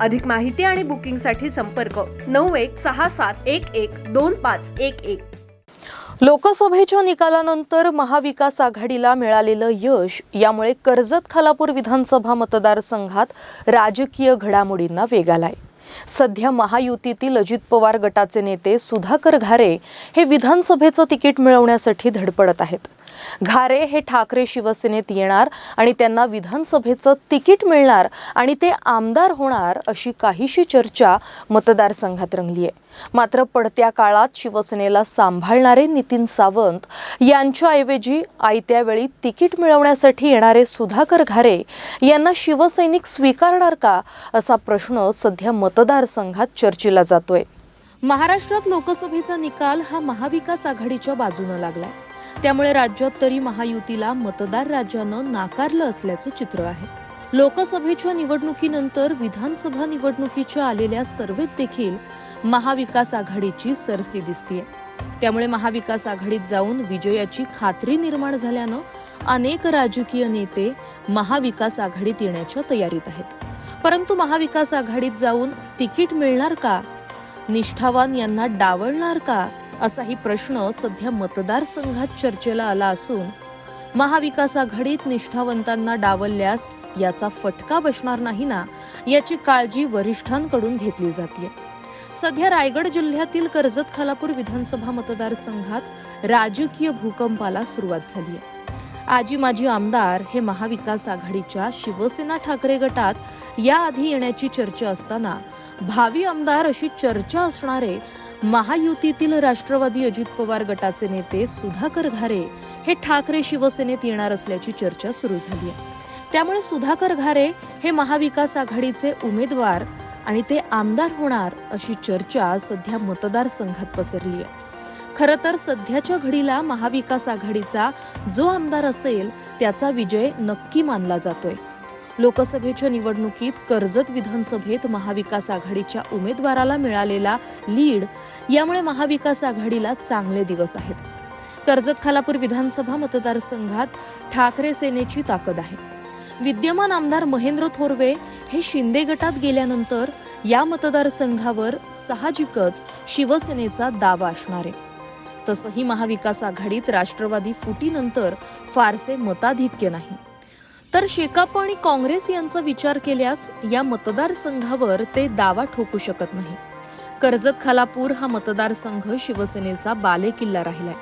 अधिक माहिती आणि बुकिंगसाठी संपर्क नऊ एक सहा सात एक एक दोन पाच एक एक. लोकसभेच्या निकालानंतर महाविकास आघाडीला मिळालेलं यश यामुळे कर्जत खालापूर विधानसभा मतदारसंघात राजकीय घडामोडींना वेग आलाय. सध्या महायुतीतील अजित पवार गटाचे नेते सुधाकर घारे हे विधानसभेचं तिकीट मिळवण्यासाठी धडपडत आहेत. घारे हे ठाकरे शिवसेनेत येणार आणि त्यांना विधानसभेचं तिकीट मिळणार आणि ते आमदार होणार अशी काहीशी चर्चा मतदारसंघात रंगली आहे मात्र पडत्या काळात शिवसेनेला सांभाळणारे नितीन सावंत यांच्याऐवजी आयत्या वेळी तिकीट मिळवण्यासाठी येणारे सुधाकर घारे यांना शिवसैनिक स्वीकारणार का असा प्रश्न सध्या मतदारसंघात चर्चेला जातोय. महाराष्ट्रात लोकसभेचा निकाल हा महाविकास आघाडीच्या बाजूनं लागलाय. त्यामुळे राज्यात तरी महायुतीला मतदार राज्यानं नाकारलं असल्याचं चित्र आहे. लोकसभेच्या निवडणुकीनंतर विधानसभा निवडणुकीच्या आलेल्या सर्वेत देखील महाविकास आघाडीची सरसी दिसतीये. त्यामुळे महाविकास आघाडीत जाऊन विजयाची खात्री निर्माण झाल्यानं अनेक राजकीय नेते महाविकास आघाडीत येण्याच्या तयारीत आहेत. परंतु महाविकास आघाडीत जाऊन तिकीट मिळणार का? निष्ठावान यांना डावलणार का? असाही प्रश्न सध्या मतदारसंघात चर्चेला आला असून महाविकास आघाडीत निष्ठावंतांना डावलल्यास याचा फटका बसणार नाही ना याची काळजी वरिष्ठांकडून घेतली जाते सध्या रायगड जिल्ह्यातील कर्जत खालापूर विधानसभा मतदारसंघात राजकीय भूकंपाला सुरुवात झाली आहे आजी माजी आमदार हे महाविकास आघाडीच्या शिवसेना ठाकरे गटात याआधी येण्याची चर्चा असताना भावी आमदार अशी चर्चा असणारे महायुतीतील राष्ट्रवादी अजित पवार गटाचे नेते सुधाकर घारे हे ठाकरे शिवसेनेत येणार असल्याची चर्चा सुरू झाली आहे त्यामुळे सुधाकर घारे हे महाविकास आघाडीचे उमेदवार आणि ते आमदार होणार अशी चर्चा सध्या मतदारसंघात पसरली आहे. खरं तर सध्याच्या घडीला महाविकास आघाडीचा जो आमदार असेल त्याचा विजय नक्की मानला जातोय. लोकसभेच्या निवडणुकीत कर्जत विधानसभेत महाविकास आघाडीच्या उमेदवाराला मिळालेला लीड यामुळे महाविकास आघाडीला चांगले दिवस आहेत. कर्जत खालापूर विधानसभा मतदारसंघात ठाकरे सेनेची ताकद आहे. विद्यमान आमदार महेंद्र थोरवे हे शिंदे गटात गेल्यानंतर या मतदारसंघावर साहजिकच शिवसेनेचा दावा असणार आहे. तसंही महाविकास आघाडीत राष्ट्रवादी फुटीनंतर फारसे मताधिक्य नाही. तर शेकाप आणि काँग्रेस यांचा विचार केल्यास या मतदारसंघावर ते दावा ठोकू शकत नाही. कर्जत खालापूर हा मतदारसंघ शिवसेनेचा बालेकिल्ला राहिलाय.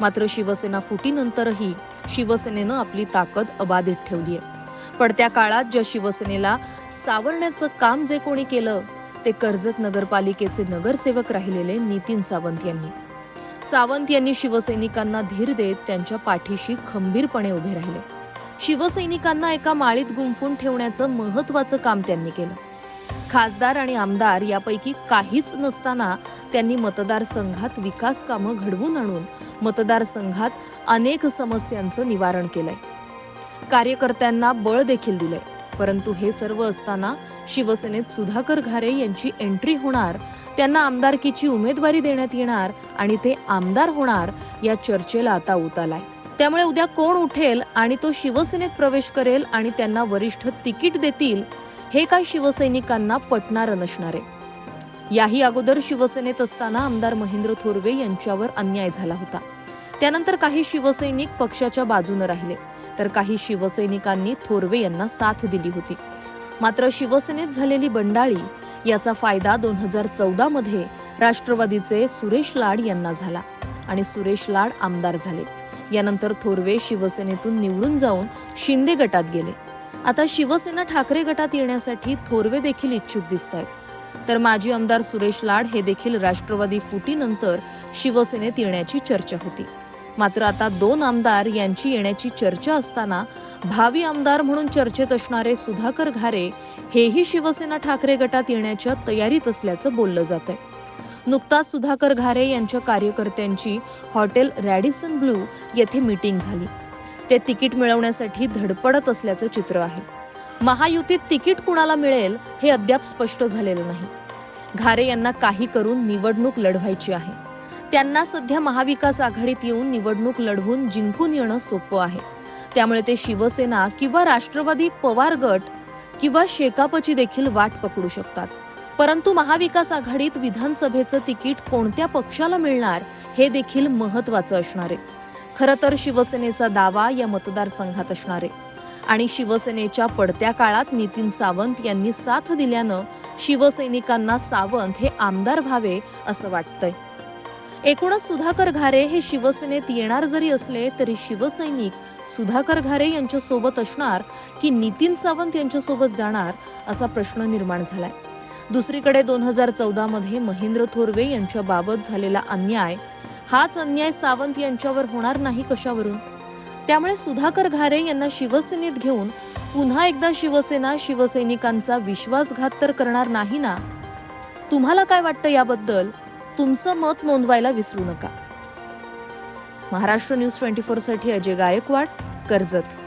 मात्र शिवसेना फुटीनंतरही शिवसेनेनं आपली ताकद अबाधित ठेवली आहे. पडत्या काळात ज्या शिवसेनेला सावरण्याचं काम जे कोणी केलं ते कर्जत नगरपालिकेचे नगरसेवक राहिलेले नितीन सावंत यांनी. सावंत यांनी शिवसैनिकांना धीर देत त्यांच्या पाठीशी खंबीरपणे उभे राहिले. शिवसैनिकांना एका माळीत गुंफून ठेवण्याचं महत्वाचं काम त्यांनी केलं. खासदार आणि आमदार यापैकी काहीच नसताना त्यांनी मतदारसंघात विकास कामं घडवून आणून मतदारसंघात अनेक समस्यांचं निवारण केलंय. कार्यकर्त्यांना बळ देखील दिले परंतु हे सर्व असताना शिवसेनेत सुधाकर घारे यांची एंट्री होणार त्यांना आमदारकीची उमेदवारी देण्यात येणार आणि ते आमदार होणार या चर्चेला आता उत आलाय त्यामुळे उद्या कोण उठेल आणि तो शिवसेनेत प्रवेश करेल आणि त्यांना वरिष्ठ तिकीट देतील हे काय शिवसैनिकांना पटणार नसणार आहे. याही अगोदर शिवसेनेत असताना आमदार महेंद्र थोरवे यांच्यावर अन्याय झाला होता. त्यानंतर काही शिवसैनिक पक्षाच्या बाजूने राहिले. तर काही शिवसैनिकांनी थोरवे यांना साथ दिली होती. मात्र शिवसेनेत झालेली बंडाळी याचा फायदा दोन हजार चौदा मध्ये राष्ट्रवादीचे सुरेश लाड यांना झाला आणि सुरेश लाड आमदार झाले. यानंतर थोरवे शिवसेनेतून निवडून जाऊन शिंदे गटात गेले. आता शिवसेना ठाकरे गटात येण्यासाठी थोरवे देखील इच्छुक दिसत आहेत तर माजी आमदार सुरेश लाड हे देखील राष्ट्रवादी फुटीनंतर शिवसेनेत येण्याची चर्चा होती. मात्र आता दोन आमदार यांची येण्याची चर्चा असताना भावी आमदार म्हणून चर्चेत असणारे सुधाकर घारे हेही शिवसेना ठाकरे गटात येण्याच्या तयारीत असल्याचं बोललं जात आहे. नुकताच सुधाकर घारे यांच्या कार्यकर्त्यांची हॉटेल रॅडिसन ब्लू येथे मीटिंग झाली. ते तिकीट मिळवण्यासाठी धडपडत असल्याचं चित्र आहे. महायुतीत तिकीट कुणाला मिळेल हे अद्याप स्पष्ट झालेलं नाही. घारे यांना काही करून निवडणूक लढवायची आहे. त्यांना सध्या महाविकास आघाडीत येऊन निवडणूक लढवून जिंकून येणं सोपं आहे. त्यामुळे ते शिवसेना किंवा राष्ट्रवादी पवार गट किंवा शेकापची देखील वाट पकडू शकतात. परंतु महाविकास आघाडीत विधानसभेचं तिकीट कोणत्या पक्षाला मिळणार हे देखील महत्वाचं असणार. आहे खरं तर शिवसेनेचा दावा या मतदारसंघात असणार. आहे आणि शिवसेनेच्या पडत्या काळात नितीन सावंत यांनी साथ दिल्यानं शिवसैनिकांना सावंत हे आमदार व्हावे असं वाटतंय. एकूणच सुधाकर घारे हे शिवसेनेत येणार जरी असले तरी शिवसैनिक सुधाकर घारे यांच्यासोबत असणार की नितीन सावंत यांच्यासोबत जाणार असा प्रश्न निर्माण झालाय. दुसरीकडे दोन हजार चौदा मध्ये महेंद्र थोरवे यांच्याबाबत झालेला अन्याय हाच अन्याय सावंत यांच्यावर होणार नाही कशावरून? त्यामुळे सुधाकर घारे यांना शिवसेनेत घेऊन पुन्हा एकदा शिवसेना शिवसैनिकांचा विश्वासघात तर करणार नाही ना? तुम्हाला काय वाटतं याबद्दल? तुमचं मत नोंदवायला विसरू नका. महाराष्ट्र न्यूज ट्वेंटी फोरसाठी अजय गायकवाड कर्जत.